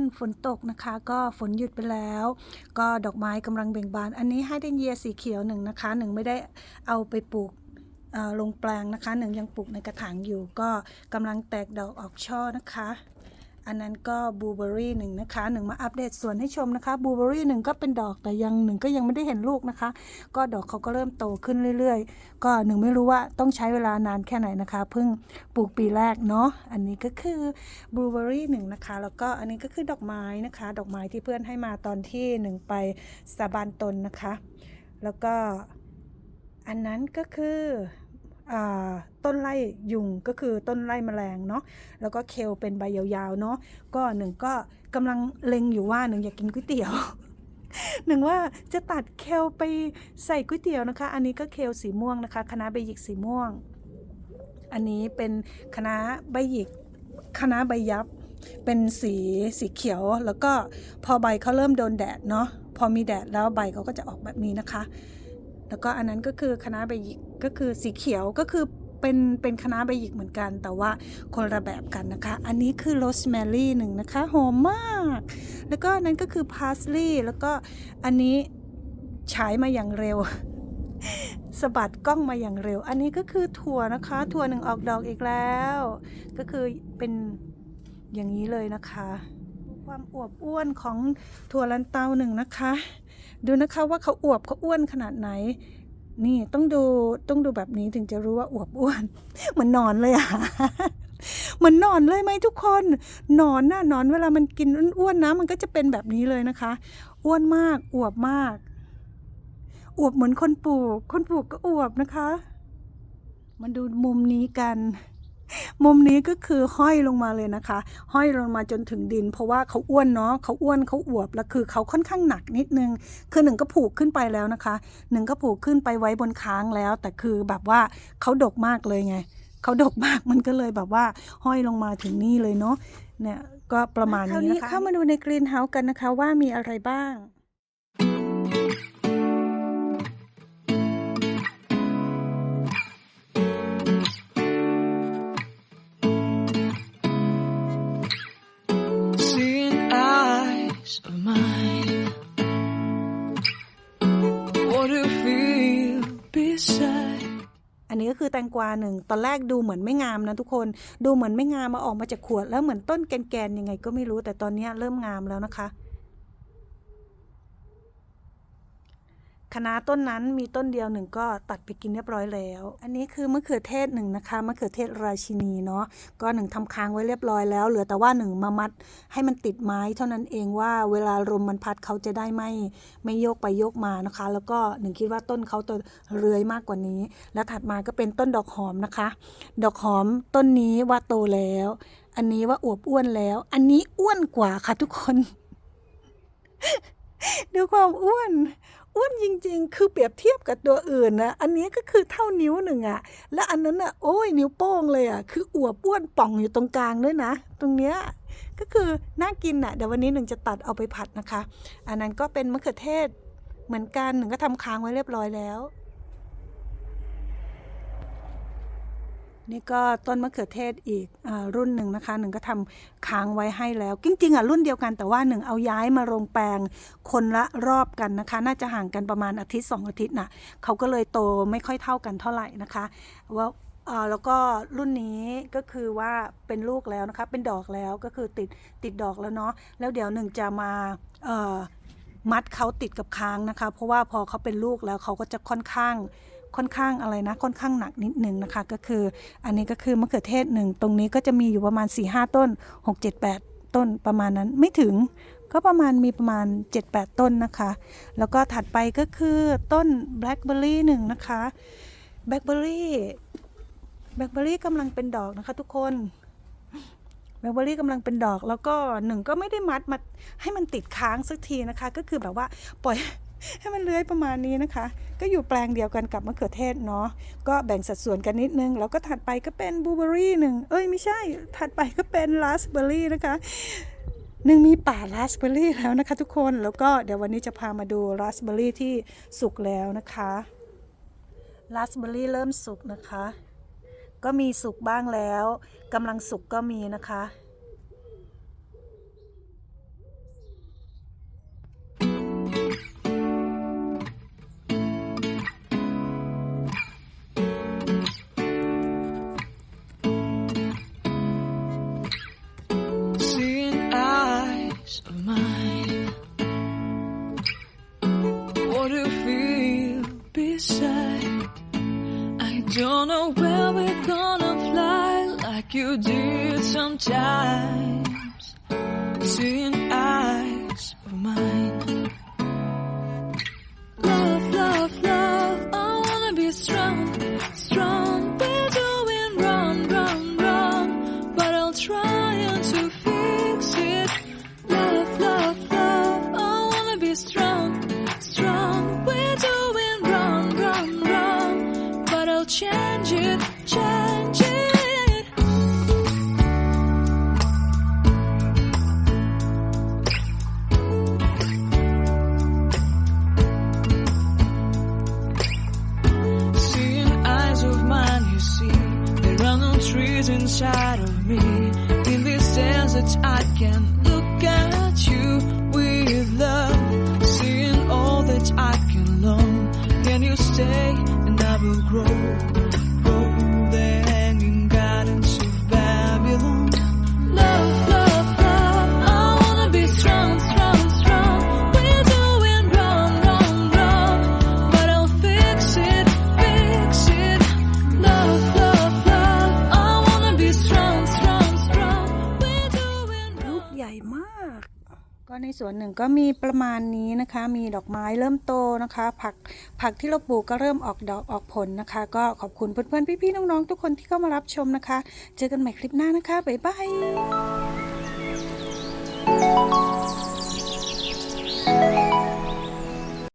นฝนตกนะคะ ก็ฝนหยุดไปแล้ว ก็ดอกไม้กำลังเบ่งบาน อันนี้ให้เดนเยียสีเขียวหนึ่งนะคะหนึ่งไม่ได้เอาไปปลูกลงแปลงนะคะหนึ่งยังปลูกในกระถางอยู่ ก็กำลังแตกดอกออกช่อนะคะ อันนั้นก็บลูเบอรี่หนึ่งนะคะหนึ่งมาอัปเดตสวนให้ชมนะคะบลูเบอรี่หนึ่งก็เป็นดอกแต่ยังหนึ่งก็ยังไม่ได้เห็นลูกนะคะ ก็ดอกเขาก็เริ่มโตขึ้นเรื่อยๆ ก็หนึ่งไม่รู้ว่าต้องใช้เวลานานแค่ไหนนะคะเพิ่งปลูกปีแรกเนาะอันนี้ก็คือบลูเบอรี่หนึ่งนะคะแล้วก็อันนี้ก็คือดอกไม้นะคะ ดอกไม้ที่เพื่อนให้มาตอนที่หนึ่งไปสาบานตนนะคะ แล้วก็อันนั้นก็คือ ต้นไล่ยุงก็คือต้นไล่แมลงเนาะแล้วก็เคลเป็นใบยาวๆเนาะก็หนึ่งก็กำลังเล็งอยู่ว่าหนึ่งอยากกินก๋วยเตี๋ยวหนึ่งว่าจะตัดเคลไปใส่ก๋วยเตี๋ยวนะคะ อันนี้ก็เคลสีม่วงนะคะคณะใบหยิกสีม่วง อันนี้เป็นคณะใบหยิกคณะใบยับ เป็นสีสีเขียว แล้วก็พอใบเขาเริ่มโดนแดดเนาะพอมีแดดแล้วใบเขาก็จะออกแบบนี้นะคะ แล้วก็อันนั้นก็คือคณะใบหยิกก็คือสีเขียวก็คือเป็นเป็นคณะใบหยิกเหมือนกัน แต่ว่าคนละแบบกันนะคะ อันนี้คือโรสแมรี่หนึ่งนะคะหอมมาก แล้วก็อันนั้นก็คือพาสลีย์แล้วก็อันนี้ฉายมาอย่างเร็วสะบัดกล้องมาอย่างเร็ว อันนี้ก็คือถั่วนะคะ ถั่วหนึ่งออกดอกอีกแล้ว ก็คือเป็นอย่างนี้เลยนะคะ ความอวบอ้วนของถั่วลันเตาหนึ่งนะคะ ดูนะคะว่าเขาอวบเขาอ้วนขนาดไหน นี่ต้องดูต้องดูแบบนี้ถึงจะรู้ว่าอวบอ้วนเหมือนนอนเลยอะเหมือนนอนเลยไหมทุกคนนอนน่ะนอนเวลามันกินอ้วนๆนะมันก็จะเป็นแบบนี้เลยนะคะ อ้วนมากอวบมาก อวบเหมือนคนปลูก คนปลูกก็อวบนะคะมาดูมุมนี้กัน มุมนี้ก็คือห้อยลงมาเลยนะคะ ห้อยลงมาจนถึงดิน เพราะว่าเขาอ้วนเนาะเขาอ้วนเขาอวบแล้วคือเขาค่อนข้างหนักนิดนึง คือหนึ่งก็ผูกขึ้นไปแล้วนะคะหนึ่งก็ผูกขึ้นไปไว้บนค้างแล้ว แต่คือแบบว่าเขาดกมากเลยไงเขาดกมากมันก็เลยแบบว่าห้อยลงมาถึงนี่เลยเนาะเนี่ยก็ประมาณนี้นะคะเท่านี้เข้ามาดูในกรีนเฮาส์กันนะคะว่ามีอะไรบ้าง อันนี้ก็คือแตงกวาหนึ่ง ตอนแรกดูเหมือนไม่งามนะทุกคน ดูเหมือนไม่งามมาออกมาจากขวด แล้วเหมือนต้นแกนๆยังไงก็ไม่รู้ แต่ตอนนี้เริ่มงามแล้วนะคะ คณะต้นนั้นมีต้นเดียวหนึ่งก็ตัดไปกินเรียบร้อยแล้ว อันนี้คือมะเขือเทศหนึ่งนะคะมะเขือเทศราชินีเนาะก็หนึ่งทำค้างไว้เรียบร้อยแล้ว เหลือแต่ว่าหนึ่งมามัดให้มันติดไม้ เท่านั้นเองว่าเวลาลมมันพัดเขาจะได้ไม่ไม่โยกไปโยกมานะคะ แล้วก็หนึ่งคิดว่าต้นเขาตัวเรือยมากกว่านี้ แล้วถัดมาก็เป็นต้นดอกหอมนะคะ ดอกหอมต้นนี้ว่าโตแล้ว อันนี้ว่าอวบอ้วนแล้ว อันนี้อ้วนกว่าค่ะทุกคนดูความอ้วน อ้วนจริง ๆ คือเปรียบเทียบกับตัวอื่นนะอันนี้ก็คือเท่านิ้วหนึ่งอะและอันนั้นอะโอ้ยนิ้วโป้งเลยอะคืออวบอ้วนป่องอยู่ตรงกลางด้วยนะ ตรงเนี้ยก็คือน่ากินอะเดี๋ยววันนี้หนึ่งจะตัดเอาไปผัดนะคะ อันนั้นก็เป็นมะเขือเทศเหมือนกันหนึ่งก็ทำค้างไว้เรียบร้อยแล้ว นี่ก็ต้นมะเขือเทศอีกอรุ่นหนึ่งนะคะหนึ่งก็ทำค้างไว้ให้แล้ว จริงๆอะรุ่นเดียวกันแต่ว่าหนึ่งเอาย้ายมาโรงแปลงคนละรอบกันนะคะ น่าจะห่างกันประมาณอาทิตย์สองอาทิตย์น่ะเขาก็เลยโตไม่ค่อยเท่ากันเท่าไหร่นะคะว่าแล้วก็รุ่นนี้ก็คือว่าเป็นลูกแล้วนะคะ เป็นดอกแล้วก็คือติดติดดอกแล้วเนาะแล้วเดี๋ยวหนึ่งจะมามัดเขาติดกับค้างนะคะ เพราะว่าพอเขาเป็นลูกแล้วเขาก็จะค่อนข้าง ค่อนข้างอะไรนะค่อนข้างหนักนิดนึงนะคะ ก็คืออันนี้ก็คือมะเขือเทศหนึ่งตรงนี้ก็จะมีอยู่ประมาณ4ี่ห้าต้น 6 7 8 ต้นประมาณนั้นไม่ถึงก็ประมาณมีประมาณ 7-8 ต้นนะคะ แล้วก็ถัดไปก็คือต้นแบล็คเบอร์รี่หนึ่งนะคะแบล็คเบอร์รี่แบล็คเบอร์รี่กำลังเป็นดอกนะคะทุกคนแบล็คเบอร์รี่กำลังเป็นดอกแล้วก็หนึ่งก็ไม่ได้มัดมาให้มันติดค้างสักทีนะคะ ก็คือแบบว่าปล่อย ให้มันเลื้อยประมาณนี้นะคะ ก็อยู่แปลงเดียวกันกับมะเขือเทศเนาะก็แบ่งสัดส่วนกันนิดนึง แล้วก็ถัดไปก็เป็นบลูเบอรี่หนึ่งเอ้ยไม่ใช่ ถัดไปก็เป็นราสเบอรี่นะคะหนึ่งมีป่าราสเบอรี่แล้วนะคะทุกคนแล้วก็เดี๋ยววันนี้จะพามาดูราสเบอรี่ที่สุกแล้วนะคะราสเบอรี่เริ่มสุกนะคะ ก็มีสุกบ้างแล้วกำลังสุกก็มีนะคะ know where we're gonna fly like you did sometimes. Seeing trees inside of me. In this desert, I can ในสวนหนึ่งก็มีประมาณนี้นะคะ มีดอกไม้เริ่มโตนะคะ ผักผักที่เราปลูกก็เริ่มออกดอกออกผลนะคะ ก็ขอบคุณเพื่อนๆพี่ๆน้องๆทุกคนที่เข้ามารับชมนะคะ เจอกันใหม่คลิปหน้านะคะบ๊ายบาย